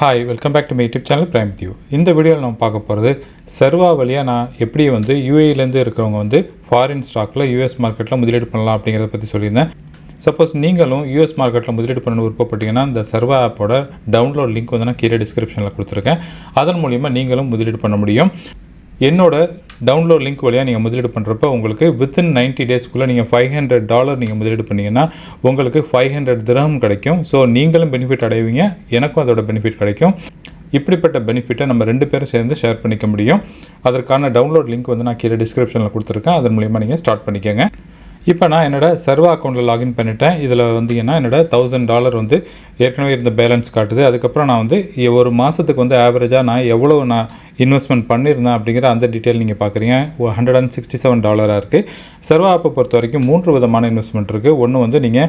Hi welcome back to my YouTube channel prime தியூ இந்த வீடியோவில் நம்ம பார்க்க போகிறது சர்வா வழியாக நான் எப்படி வந்து யூஏலேருந்து இருக்கிறவங்க வந்து ஃபாரின் ஸ்டாக்கில் யூஎஸ் மார்க்கெட்டில் முதலீடு பண்ணலாம் அப்படிங்கிறத பற்றி சொல்லியிருந்தேன். சப்போஸ் நீங்களும் யூஎஸ் மார்க்கெட்டில் முதலீடு பண்ண விருப்பப்பட்டீங்கன்னா இந்த சர்வா ஆப்போட டவுன்லோட் லிங்க் வந்து நான் கீழே டிஸ்கிரிப்ஷனில் கொடுத்துருக்கேன். அதன் மூலிமா நீங்களும் முதலீடு பண்ண முடியும். என்னோட டவுன்லோட் லிங்க் வழியாக நீங்கள் முதலீடு பண்ணுறப்ப உங்களுக்கு வித்தின் நைன்ட்டி டேஸ்க்குள்ளே நீங்கள் ஃபைவ் ஹண்ட்ரட் டாலர் நீங்கள் முதலீடு பண்ணிங்கன்னா உங்களுக்கு ஃபைவ் ஹண்ட்ரட் திரகம் கிடைக்கும். ஸோ நீங்களும் பெனிஃபிட் அடைவீங்க. எனக்கும் அதோட பெனிஃபிட் கிடைக்கும். இப்படிப்பட்ட பெனிஃபிட்டை நம்ம ரெண்டு பேரும் சேர்ந்து ஷேர் பண்ணிக்க முடியும். அதற்கான டவுன்லோட் லிங்க் வந்து நான் கீழே டிஸ்கிரிப்ஷனில் கொடுத்துருக்கேன். அதன் மூலிமா நீங்கள் ஸ்டார்ட் பண்ணிக்கோங்க. இப்போ நான் என்னோட சர்வா அக்கௌண்ட்டில் லாகின் பண்ணிட்டேன். இதில் வந்தீங்கன்னா என்னோடய தௌசண்ட் டாலர் வந்து ஏற்கனவே இருந்த பேலன்ஸ் காட்டுது. அதுக்கப்புறம் நான் வந்து ஒரு மாதத்துக்கு வந்து ஆவரேஜாக நான் எவ்வளோ நான் இன்வெஸ்ட்மெண்ட் பண்ணியிருந்தேன் அப்படிங்கிற அந்த டீட்டெயில் நீங்கள் பார்க்குறீங்க ஹண்ட்ரட் அண்ட் சிக்ஸ்டி செவன் டாலராக இருக்குது சர்வா ஆப்பை பொறுத்த வரைக்கும் மூன்று விதமான இன்வெஸ்ட்மெண்ட் இருக்குது ஒன்று வந்து நீங்கள்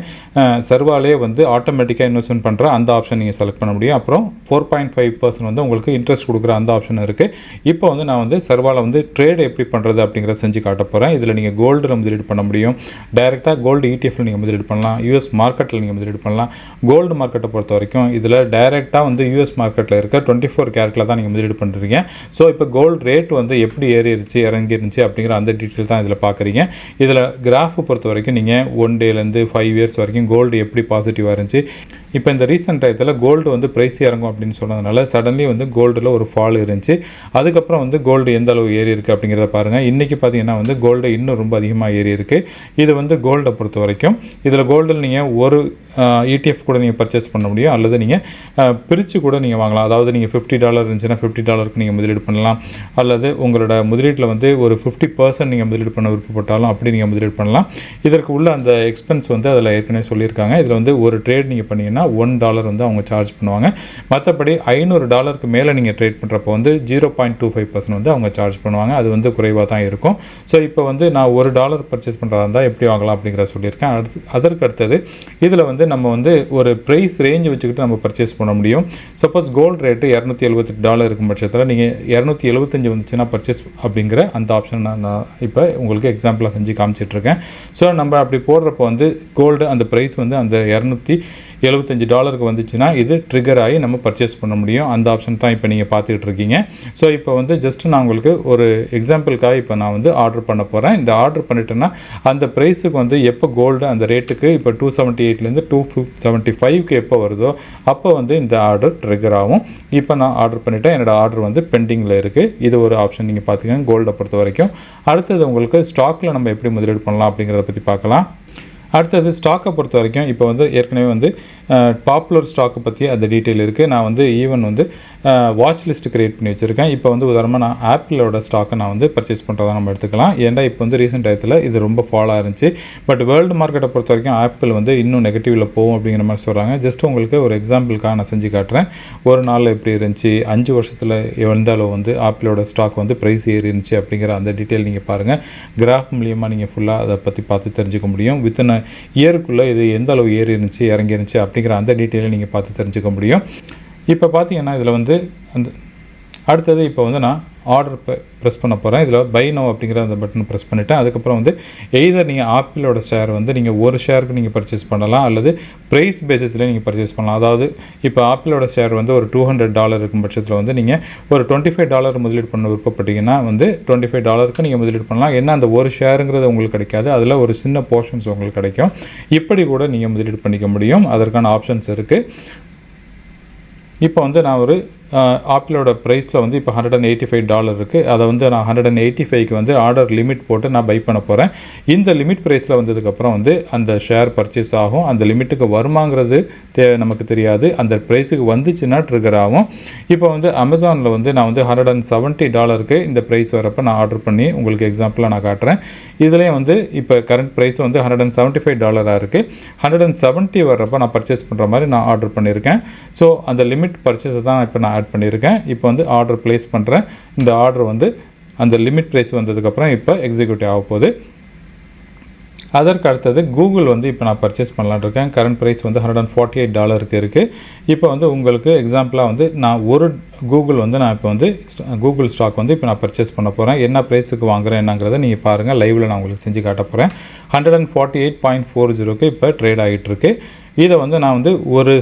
சர்வாலே வந்து ஆட்டோமேட்டிக்காக இன்வெஸ்ட்மெண்ட் பண்ணுற அந்த ஆப்ஷன் நீங்கள் செலக்ட் பண்ண முடியும். அப்புறம் ஃபோர் பாயிண்ட் ஃபைவ் பர்சன்ட் வந்து உங்களுக்கு இன்ட்ரெஸ்ட் கொடுக்குற அந்த ஆப்ஷன் இருக்குது இப்போ வந்து நான் வந்து சர்வாவில் வந்து ட்ரேட் எப்படி பண்ணுறது அப்படிங்கிறத செஞ்சு காட்ட போகிறேன் இதில் நீங்கள் கோல்டில் முதலீடு பண்ண முடியும். டைரெக்டாக கோல்டு இடிஎஃப்ல நீங்கள் முதலீடு பண்ணலாம். யூஎஸ் மார்க்கெட்டில் நீங்கள் முதலீடு பண்ணலாம். கோல்டு மார்க்கெட்டை பொறுத்த வரைக்கும் இதில் டைரெக்டாக வந்து யூஎஸ் மார்க்கெட்டில் இருக்க டுவெண்ட்டி ஃபோர் கேரட்டில் தான் நீங்கள் முதலீடு பண்ணுறீங்க ஸோ இப்போ கோல்டு ரேட் வந்து எப்படி ஏறிடுச்சு இறங்கிருந்துச்சு அப்படிங்கிற அந்த டீட்டெயில் தான் இதில் பார்க்குறீங்க இதில் கிராஃபை பொறுத்த வரைக்கும் நீங்கள் ஒன் டேலேருந்து ஃபைவ் இயர்ஸ் வரைக்கும் கோல்டு எப்படி பாசிட்டிவாக இருந்துச்சு? இப்போ இந்த ரீசெண்ட் டயத்தில் கோல்டு வந்து ப்ரைஸ் இறங்கும் அப்படின்னு சொன்னதுனால சடன்லி வந்து கோல்டில் ஒரு ஃபால் இருந்துச்சு. அதுக்கப்புறம் வந்து கோல்டு எந்த அளவு ஏறி இருக்குது அப்படிங்கிறத பாருங்கள் இன்றைக்கி பார்த்தீங்கன்னா வந்து கோல்டு இன்னும் ரொம்ப அதிகமாக ஏறி இருக்குது இது வந்து கோல்டை பொறுத்த வரைக்கும். இதில் கோல்டில் நீங்கள் ஒரு இடிஎஃப் கூட நீங்கள் பர்ச்சேஸ் பண்ண முடியும். அல்லது நீங்கள் பிரித்து கூட நீங்கள் வாங்கலாம். அதாவது நீங்கள் ஃபிஃப்டி டாலர் இருந்துச்சுன்னா ஃபிஃப்டி டாலருக்கு நீங்கள் முதலீடு பண்ணலாம். அல்லது உங்களோட முதலீட்டில் வந்து ஒரு ஃபிஃப்டி பர்சன்ட் நீங்கள் முதலீடு பண்ண விருப்பப்பட்டாலும் அப்படி நீங்கள் முதலீடு பண்ணலாம். இதற்கு உள்ள அந்த எக்ஸ்பென்ஸ் வந்து அதில் ஏற்கனவே சொல்லியிருக்காங்க. இதில் வந்து ஒரு ட்ரேட் நீங்கள் பண்ணீங்கன்னா ஒன் டாலர் வந்து அவங்க சார்ஜ் பண்ணுவாங்க. மற்றபடி ஐநூறு டாலருக்கு மேலே நீங்கள் ட்ரேட் பண்ணுறப்போ வந்து zero point two five percent வந்து அவங்க சார்ஜ் பண்ணுவாங்க. அது வந்து குறைவாக தான் இருக்கும். ஸோ இப்போ வந்து நான் ஒரு டாலர் பர்ச்சேஸ் பண்ணுறதா இருந்தால் எப்படி வாங்கலாம் அப்படிங்கிறத சொல்லியிருக்கேன். அடுத்து அதற்கு அடுத்தது இதில் வந்து நம்ம வந்து ஒரு ப்ரைஸ் ரேஞ்ச் வச்சுக்கிட்டு நம்ம பர்ச்சேஸ் பண்ண முடியும். சப்போஸ் கோல்டு ரேட்டு இரநூத்தி எழுபத்தெட்டு டாலர் இருக்கும் பட்சத்தில் நீங்கள் இரநூத்தி எழுபத்தஞ்சி வந்துச்சுன்னா பர்ச்சேஸ் அப்படிங்கிற அந்த ஆப்ஷன் நான் நான் இப்போ உங்களுக்கு எக்ஸாம்பிளாக செஞ்சு காமிச்சிட்ருக்கேன் ஸோ நம்ம அப்படி போடுறப்போ வந்து கோல்டு அந்த ப்ரைஸ் வந்து அந்த இரநூத்தி எழுபத்தஞ்சு டாலருக்கு வந்துச்சுன்னா இது ட்ரிகர் ஆகி நம்ம பர்ச்சேஸ் பண்ண முடியும். அந்த ஆப்ஷன் தான் இப்போ நீங்கள் பார்த்துக்கிட்டு இருக்கீங்க. ஸோ இப்போ வந்து ஜஸ்ட் நான் உங்களுக்கு ஒரு எக்ஸாம்பிளுக்காக இப்போ நான் வந்து ஆர்டர் பண்ண போகிறேன் இந்த ஆர்டர் பண்ணிட்டேன்னா அந்த ப்ரைஸுக்கு வந்து எப்போ கோல்டு அந்த ரேட்டுக்கு இப்போ டூ செவன்ட்டி எயிட்லேருந்து டூ செவன்ட்டி ஃபைவ்க்கு எப்போ வருதோ அப்போ வந்து இந்த ஆர்டர் ட்ரிகர் ஆகும். இப்போ நான் ஆர்டர் பண்ணிவிட்டேன் என்னோடய ஆர்டர் வந்து பெண்டிங்கில் இருக்குது இது ஒரு ஆப்ஷன் நீங்கள் பார்த்துக்கோங்க கோல்டை பொறுத்த வரைக்கும் அடுத்தது உங்களுக்கு ஸ்டாக்கில் நம்ம எப்படி முதலீடு பண்ணலாம் அப்படிங்கிறத பற்றி பார்க்கலாம். அடுத்தது ஸ்டாக்கை பொறுத்த வரைக்கும் இப்போ வந்து ஏற்கனவே வந்து பாப்புலர் ஸ்டாக்கை பற்றி அந்த டீட்டெயில் இருக்குது நான் வந்து ஈவன் வந்து வாட்ச் லிஸ்ட் க்ரியேட் பண்ணி வச்சுருக்கேன். இப்போ வந்து உதாரணமாக நான் ஆப்பிளோட ஸ்டாக்கை நான் வந்து பர்ச்சேஸ் பண்ணுறதா நம்ம எடுத்துக்கலாம். ஏன்டா இப்போ வந்து ரீசெண்ட் டயத்தில் இது ரொம்ப ஃபாலாக இருந்துச்சு. பட் வேர்ல்டு மார்க்கெட்டை பொறுத்த வரைக்கும் ஆப்பிள் வந்து இன்னும் நெகட்டிவில் போகும் அப்படிங்கிற மாதிரி சொல்கிறாங்க ஜஸ்ட் உங்களுக்கு ஒரு எக்ஸாம்பிளுக்காக நான் செஞ்சு காட்டுறேன். ஒரு நாளில் எப்படி இருந்துச்சு? அஞ்சு வருஷத்தில் எந்த அளவு வந்து ஆப்பிளோட ஸ்டாக் வந்து ப்ரைஸ் ஏறி இருந்துச்சு அப்படிங்கிற அந்த டீட்டெயில் நீங்கள் பாருங்கள் கிராஃப் மூலியமாக நீங்கள் ஃபுல்லாக அதை பற்றி பார்த்து தெரிஞ்சுக்க முடியும். வித்தின் இயருக்குள்ளே இது எந்த அளவு ஏறி இருந்துச்சு இறங்கி இருந்துச்சு அப்படிங்கிற அந்த டீட்டெயிலை நீங்கள் பார்த்து தெரிஞ்சுக்க முடியும். இப்போ பார்த்தீங்கன்னா இதில் வந்து அந்த அடுத்தது இப்போ வந்து நான் ஆர்டர் ப்ரெஸ் பண்ண போகிறேன் இதில் பை நோ அப்படிங்கிற அந்த பட்டன் ப்ரெஸ் பண்ணிவிட்டேன் அதுக்கப்புறம் வந்து எய்தர் நீங்கள் ஆப்பிளோட ஷேர் வந்து நீங்கள் ஒரு ஷேருக்கு நீங்கள் பர்ச்சேஸ் பண்ணலாம் அல்லது ப்ரைஸ் பேசிஸில் நீங்கள் பர்ச்சேஸ் பண்ணலாம். அதாவது இப்போ ஆப்பிளோட ஷேர் வந்து ஒரு டூ ஹண்ட்ரட் டாலர் இருக்கும் பட்சத்தில் வந்து நீங்கள் ஒரு டுவெண்ட்டி ஃபைவ் டாலர் முதலீடு பண்ண விருப்பப்பட்டீங்கன்னா வந்து டுவெண்ட்டி ஃபைவ் டாலருக்கு நீங்கள் முதலீடு பண்ணலாம். ஏன்னா அந்த ஒரு ஷேருங்கிறது உங்களுக்கு கிடைக்காது. அதில் ஒரு சின்ன போர்ஷன்ஸ் உங்களுக்கு கிடைக்கும். இப்படி கூட நீங்கள் முதலீடு பண்ணிக்க முடியும். அதற்கான ஆப்ஷன்ஸ் இருக்குது இப்போ வந்து நான் ஒரு ஆப்பிளோட ப்ரைஸில் வந்து இப்போ hundred and eighty five dollar இருக்குது அதை வந்து நான் ஹண்ட்ரட் அண்ட் எயிட்டி ஃபைவ்க்கு வந்து ஆர்டர் லிமிட் போட்டு நான் பை பண்ண போகிறேன் இந்த லிமிட் ப்ரைஸில் வந்ததுக்கப்புறம் வந்து அந்த ஷேர் பர்ச்சேஸ் ஆகும். அந்த லிமிட்டுக்கு வருமாங்கிறது தே நமக்கு தெரியாது. அந்த ப்ரைஸுக்கு வந்துச்சுன்னா ட்ரிகர் ஆகும். இப்போ வந்து அமேசானில் வந்து நான் வந்து ஹண்ட்ரட் அண்ட் செவன்ட்டி டாலருக்கு இந்த ப்ரைஸ் வரப்போ நான் ஆர்டர் பண்ணி உங்களுக்கு எக்ஸாம்பிளாக நான் காட்டுறேன். இதுலேயும் வந்து இப்போ கரண்ட் ப்ரைஸ் வந்து ஹண்ட்ரட் அண்ட் செவன்ட்டி ஃபைவ் டாலராக இருக்குது ஹண்ட்ரட் அண்ட் செவன்ட்டி வர்றப்போ நான் பர்ச்சேஸ் பண்ணுற மாதிரி நான் ஆர்டர் பண்ணியிருக்கேன் ஸோ அந்த லிமிட் பர்ச்சேஸை தான் இப்போ நான் ஆட் பண்ணியிருக்கேன் இப்போ வந்து ஆர்டர் ப்ளேஸ் பண்ணுறேன் இந்த ஆர்டர் வந்து அந்த லிமிட் ப்ரைஸ் வந்ததுக்கப்புறம் இப்போ எக்ஸிக்யூட்டிவ் ஆக போகுது. அதற்கு அடுத்தது கூகுள் வந்து இப்போ நான் பர்ச்சேஸ் பண்ணலான்னு இருக்கேன். கரண்ட் ப்ரைஸ் வந்து ஹண்ட்ரட் அண்ட் ஃபார்ட்டி எயிட் டாலருக்கு இருக்குது இப்போ வந்து உங்களுக்கு எக்ஸாம்பிளாக வந்து நான் ஒரு கூகுள் வந்து நான் இப்போ வந்து கூகுள் ஸ்டாக் வந்து இப்போ நான் பர்ச்சேஸ் பண்ண போகிறேன் என்ன ப்ரைஸுக்கு வாங்குறேன் என்னங்கிறத நீங்கள் பாருங்கள் லைவில் நான் உங்களுக்கு செஞ்சு காட்ட போகிறேன் hundred and forty eight point four ஜீரோக்கு இப்போ ட்ரேட் ஆகிட்டுருக்கு இதை வந்து நான் வந்து ஒரு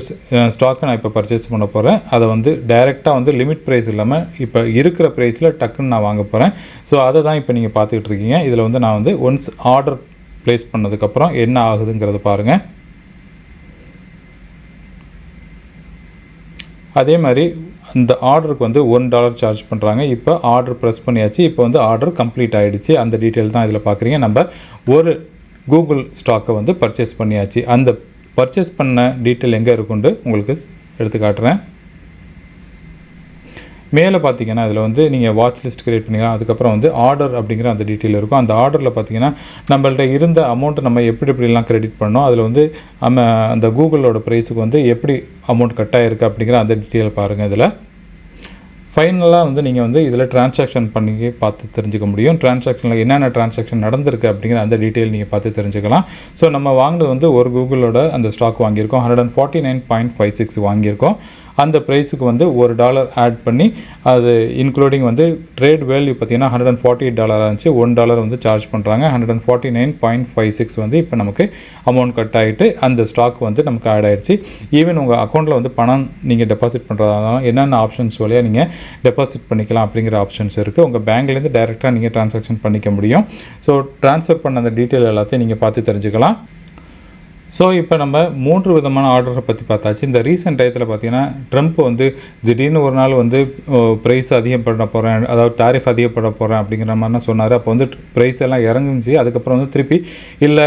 ஸ்டாக்கை நான் இப்போ பர்ச்சேஸ் பண்ண போகிறேன் அதை வந்து டைரெக்டாக வந்து லிமிட் ப்ரைஸ் இல்லாமல் இப்போ இருக்கிற ப்ரைஸில் டக்குன்னு நான் வாங்க போகிறேன் ஸோ அதை தான் இப்போ நீங்கள் பார்த்துக்கிட்டு இருக்கீங்க. இதில் வந்து நான் வந்து ஒன்ஸ் ஆர்டர் ப்ளேஸ் பண்ணதுக்கப்புறம் என்ன ஆகுதுங்கிறத பாருங்கள் அதே மாதிரி அந்த ஆர்டருக்கு வந்து ஒன் டாலர் சார்ஜ் பண்ணுறாங்க இப்போ ஆர்டர் ப்ரெஸ் பண்ணியாச்சு. இப்போ வந்து ஆர்டர் கம்ப்ளீட் ஆகிடுச்சு அந்த டீட்டெயில் தான் இதில் பார்க்குறீங்க. நம்ம ஒரு கூகுள் ஸ்டாக்கை வந்து பர்ச்சேஸ் பண்ணியாச்சு. அந்த பர்ச்சேஸ் பண்ண டீட்டெயில் எங்கே இருக்குன்ட்டு உங்களுக்கு எடுத்து காட்டுறேன். மேலே பார்த்தீங்கன்னா இதில் வந்து நீங்கள் வாட்ச் லிஸ்ட் க்ரியேட் பண்ணிக்கலாம். அதுக்கப்புறம் வந்து ஆர்டர் அப்படிங்கிற அந்த டீட்டெயில் இருக்கும். அந்த ஆர்டரில் பார்த்தீங்கன்னா நம்மள்ட்ட இருந்த அமௌண்ட்டை நம்ம எப்படி எப்படிலாம் கிரெடிட் பண்ணோம். அதில் வந்து நம்ம அந்த கூகுளோட ப்ரைஸுக்கு வந்து எப்படி அமௌண்ட் கட் ஆகிருக்கு அப்படிங்கிற அந்த டீட்டெயில் பாருங்கள் இதில். ஃபைனலாக வந்து நீங்கள் வந்து இதில் டிரான்சாக்ஷன் பண்ணி பார்த்து தெரிஞ்சுக்க முடியும். டிரான்சாக்ஷனில் என்னென்ன டிரான்சாக்ஷன் நடந்திருக்கு அப்படிங்கிற அந்த டீட்டெயில் நீங்கள் பார்த்து தெரிஞ்சுக்கலாம். ஸோ நம்ம வாங்கினது வந்து ஒரு கூகுளோட அந்த ஸ்டாக் வாங்கியிருக்கோம். Hundred and forty nine point five six வாங்கியிருக்கோம். அந்த ப்ரைஸுக்கு வந்து ஒரு டாலர் ஆட் பண்ணி அது இன்க்ளூடிங் வந்து ட்ரேட் வேல்யூ பார்த்தீங்கன்னா ஹண்ட்ரட் அண்ட் ஃபார்ட்டி எயிட் டாலராக இருந்துச்சு. ஒன் டாலர் வந்து சார்ஜ் பண்ணுறாங்க hundred and forty nine point five six வந்து இப்போ நமக்கு அமௌண்ட் கட் ஆகிட்டு அந்த ஸ்டாக் வந்து நமக்கு ஆட் ஆயிடுச்சு ஈவன் உங்கள் அக்கௌண்ட்டில் வந்து பணம் நீங்கள் டெபாசிட் பண்ணுறதா என்னென்ன ஆப்ஷன்ஸ் வழியாக நீங்கள் டெபாசிட் பண்ணிக்கலாம் அப்படிங்கிற ஆப்ஷன்ஸ் இருக்குது உங்கள் பேங்க்லேருந்து டைரெக்டாக நீங்கள் ட்ரான்சாக்ஷன் பண்ணிக்க முடியும். ஸோ ட்ரான்ஸ்ஃபர் பண்ண அந்த டீட்டெயில் எல்லாத்தையும் நீங்கள் பார்த்து தெரிஞ்சுக்கலாம். ஸோ இப்போ நம்ம மூன்று விதமான ஆர்டரை பற்றி பார்த்தாச்சு. இந்த ரீசெண்ட் டயத்தில் பார்த்தீங்கன்னா ட்ரம்ப் வந்து திடீர்னு ஒரு நாள் வந்து ப்ரைஸ் அதிகம் பண்ண போகிறேன் அதாவது டாரிஃப் அதிகப்பட போகிறேன் அப்படிங்கிற மாதிரிலாம் சொன்னார். அப்போ வந்து ப்ரைஸ் எல்லாம் இறங்குச்சு. அதுக்கப்புறம் வந்து திருப்பி இல்லை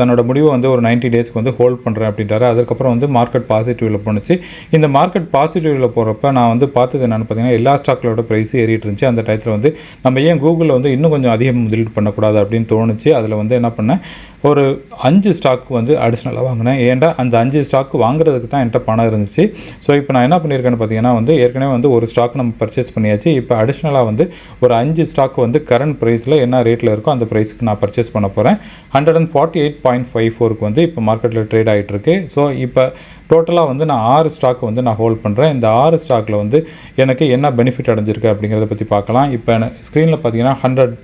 தன்னோட முடிவை வந்து ஒரு நைன்ட்டி டேஸ்க்கு வந்து ஹோல்ட் பண்ணுறேன் அப்படின்றாரு. அதுக்கப்புறம் வந்து மார்க்கெட் பாசிட்டிவில் போணுச்சு. இந்த மார்க்கெட் பாசிட்டிவில் போகிறப்ப நான் வந்து பார்த்தது என்னென்னு பார்த்தீங்கன்னா எல்லா ஸ்டாக்களோட ப்ரைஸும் ஏறிட்டு இருந்துச்சு. அந்த டயத்தில் வந்து நம்ம ஏன் கூகுளில் வந்து இன்னும் கொஞ்சம் அதிகம் முதலீடு பண்ணக்கூடாது அப்படின்னு தோணுச்சு. அதில் வந்து என்ன பண்ணேன் ஒரு அஞ்சு ஸ்டாக் வந்து அடிஷ்னலாக வாங்கினேன். ஏன்டா அந்த அஞ்சு ஸ்டாக் வாங்குறதுக்கு தான் என்கிட்ட பணம் இருந்துச்சு. ஸோ இப்போ நான் என்ன பண்ணியிருக்கேன்னு பார்த்தீங்கன்னா வந்து ஏற்கனவே வந்து ஒரு ஸ்டாக் நம்ம பர்ச்சேஸ் பண்ணியாச்சு. இப்போ அடிஷ்னலாக வந்து ஒரு அஞ்சு ஸ்டாக் வந்து கரண்ட் ப்ரைஸில் என்ன ரேட்டில் இருக்கோ அந்த ப்ரைஸுக்கு நான் பர்ச்சேஸ் பண்ண போகிறேன் hundred and forty eight point five ஃபோருக்கு வந்து இப்போ மார்க்கெட்டில் ட்ரேட் ஆகிட்டு இருக்கு. ஸோ இப்போ டோட்டலாக வந்து நான் ஆறு ஸ்டாக் வந்து நான் ஹோல்ட் பண்ணுறேன் இந்த ஆறு ஸ்டாக்கில் வந்து எனக்கு என்ன பெனிஃபிட் அடைஞ்சிருக்கு அப்படிங்கிறத பற்றி பார்க்கலாம். இப்போ எனக்கு ஸ்க்ரீனில் பார்த்தீங்கன்னா ஹண்ட்ரட்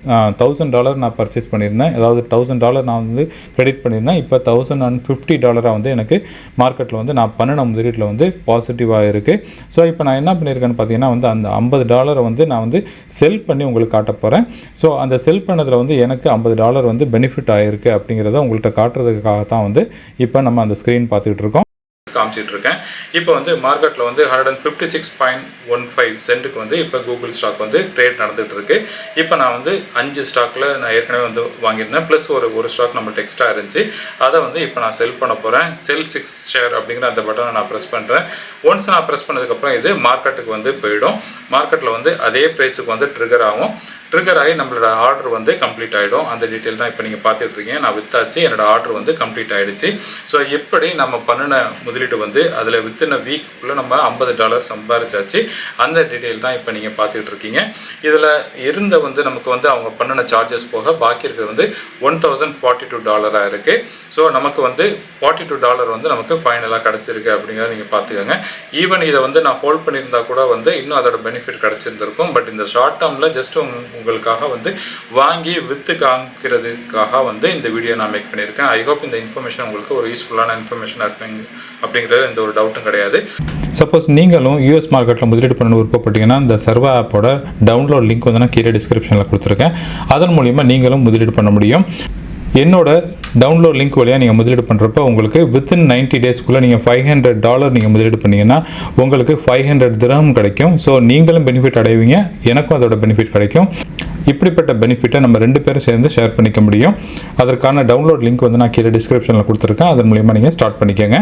தௌசண்ட் டாலர் நான் பர்ச்சேஸ் பண்ணியிருந்தேன். அதாவது தௌசண்ட் டாலர் நான் வந்து கிரெடிட் பண்ணியிருந்தேன். இப்போ தௌசண்ட் அண்ட் ஃபிஃப்டி டாலராக வந்து எனக்கு மார்க்கெட்டில் வந்து நான் பண்ணின முதலீட்டில் வந்து பாசிட்டிவாக இருக்குது ஸோ இப்போ நான் என்ன பண்ணியிருக்கேன்னு பார்த்தீங்கன்னா வந்து அந்த ஐம்பது டாலரை வந்து நான் வந்து செல் பண்ணி உங்களுக்கு காட்ட போகிறேன் ஸோ அந்த செல் பண்ணதில் வந்து எனக்கு ஐம்பது டாலர் வந்து பெனிஃபிட் ஆகிருக்கு அப்படிங்கிறத உங்கள்கிட்ட காட்டுறதுக்காக தான் வந்து இப்போ நம்ம அந்த ஸ்க்ரீன் பார்த்துக்கிட்டு இருக்கோம். காமிச்சிட்டு இருக்கேன் இப்போ வந்து மார்க்கெட்டில் வந்து hundred and fifty six point one five சென்ட்டுக்கு வந்து இப்போ கூகுள் ஸ்டாக் வந்து ட்ரேட் நடந்துகிட்டு இருக்கு இப்போ நான் வந்து அஞ்சு ஸ்டாக்கில் நான் ஏற்கனவே வந்து வாங்கியிருந்தேன். ப்ளஸ் ஒரு ஒரு ஸ்டாக் நம்மள்ட்ட எக்ஸ்ட்ரா இருந்துச்சு. அதை வந்து இப்போ நான் செல் பண்ண போகிறேன் செல் சிக்ஸ் ஷேர் அப்படிங்கிற அந்த பட்டனை நான் ப்ரெஸ் பண்ணுறேன் ஒன்ஸ் நான் ப்ரெஸ் பண்ணதுக்கப்புறம் இது மார்க்கெட்டுக்கு வந்து போயிடும். மார்க்கெட்டில் வந்து அதே ப்ரைஸுக்கு வந்து ட்ரிகர் ஆகும். ட்ரிகர் ஆகி நம்மளோட ஆர்டர் வந்து கம்ப்ளீட் ஆகிடும் அந்த டீட்டெயில் தான் இப்போ நீங்கள் பார்த்துட்டு இருக்கீங்க நான் வித்தாச்சு என்னோட ஆர்டர் வந்து கம்ப்ளீட் ஆகிடுச்சு ஸோ எப்படி நம்ம பண்ணின முதலீடு வந்து அதில் வித்தின் வீக்குள்ளே நம்ம ஐம்பது டாலர் சம்பாரிச்சாச்சு. அந்த டீட்டெயில் தான் இப்போ நீங்கள் பார்த்துட்டு இருக்கீங்க இதில் இருந்த வந்து நமக்கு வந்து அவங்க பண்ணின சார்ஜஸ் போக பாக்கி இருக்கிறது வந்து ஒன் தௌசண்ட் ஃபார்ட்டி டூ டாலராக இருக்குது ஸோ நமக்கு வந்து ஃபார்ட்டி டூ டாலர் வந்து நமக்கு ஃபைனலாக கிடச்சிருக்கு அப்படிங்கிறத நீங்கள் பார்த்துக்கோங்க. ஈவன் இதை வந்து நான் ஹோல்ட் பண்ணியிருந்தா கூட வந்து இன்னும் அதோட பெனிஃபிட் கிடச்சிருந்துருக்கும். பட் இந்த ஷார்ட் டேர்மில் ஜஸ்ட் உங்களுக்காக வந்து வாங்கி விற்று காமிக்கிறதுக்காக வந்து இந்த வீடியோ நான் மேக் பண்ணியிருக்கேன். ஐ ஹோப் இந்த இன்ஃபர்மேஷன் உங்களுக்கு ஒரு யூஸ்ஃபுல்லான இன்ஃபர்மேஷனாக இருப்பீங்க அப்படிங்கிறது எந்த ஒரு டவுட்டும் கிடையாது. சப்போஸ் நீங்களும் யூஎஸ் மார்க்கெட்டில் முதலீடு பண்ண விருப்பப்பட்டீங்கன்னா இந்த சர்வா ஆப்போட டவுன்லோட் லிங்க் வந்து நான் கீழே டிஸ்கிரிப்ஷனில் கொடுத்துருக்கேன். அதன் மூலிமா நீங்களும் முதலீடு பண்ண முடியும். என்னோட டவுன்லோட் லிங்க் வழியாக நீங்கள் முதலீடு பண்ணுறப்ப உங்களுக்கு வித்தின் நைன்ட்டி டேஸ்க்குள்ளே நீங்கள் ஃபைவ் ஹண்ட்ரட் டாலர் நீங்கள் முதலீடு பண்ணீங்கன்னா உங்களுக்கு ஃபைவ் ஹண்ட்ரட் திரகம் கிடைக்கும். ஸோ நீங்களும் பெனிஃபிட் அடைவீங்க. எனக்கும் அதோட பெனிஃபிட் கிடைக்கும். இப்படிப்பட்ட பெனிஃபிட்டை நம்ம ரெண்டு பேரும் சேர்ந்து ஷேர் பண்ணிக்க முடியும். அதற்கான டவுன்லோட் லிங்க் வந்து நான் கீழே டிஸ்கிரிப்ஷனில் கொடுத்துருக்கேன். அதன் மூலியமாக நீங்கள் ஸ்டார்ட் பண்ணிக்கோங்க.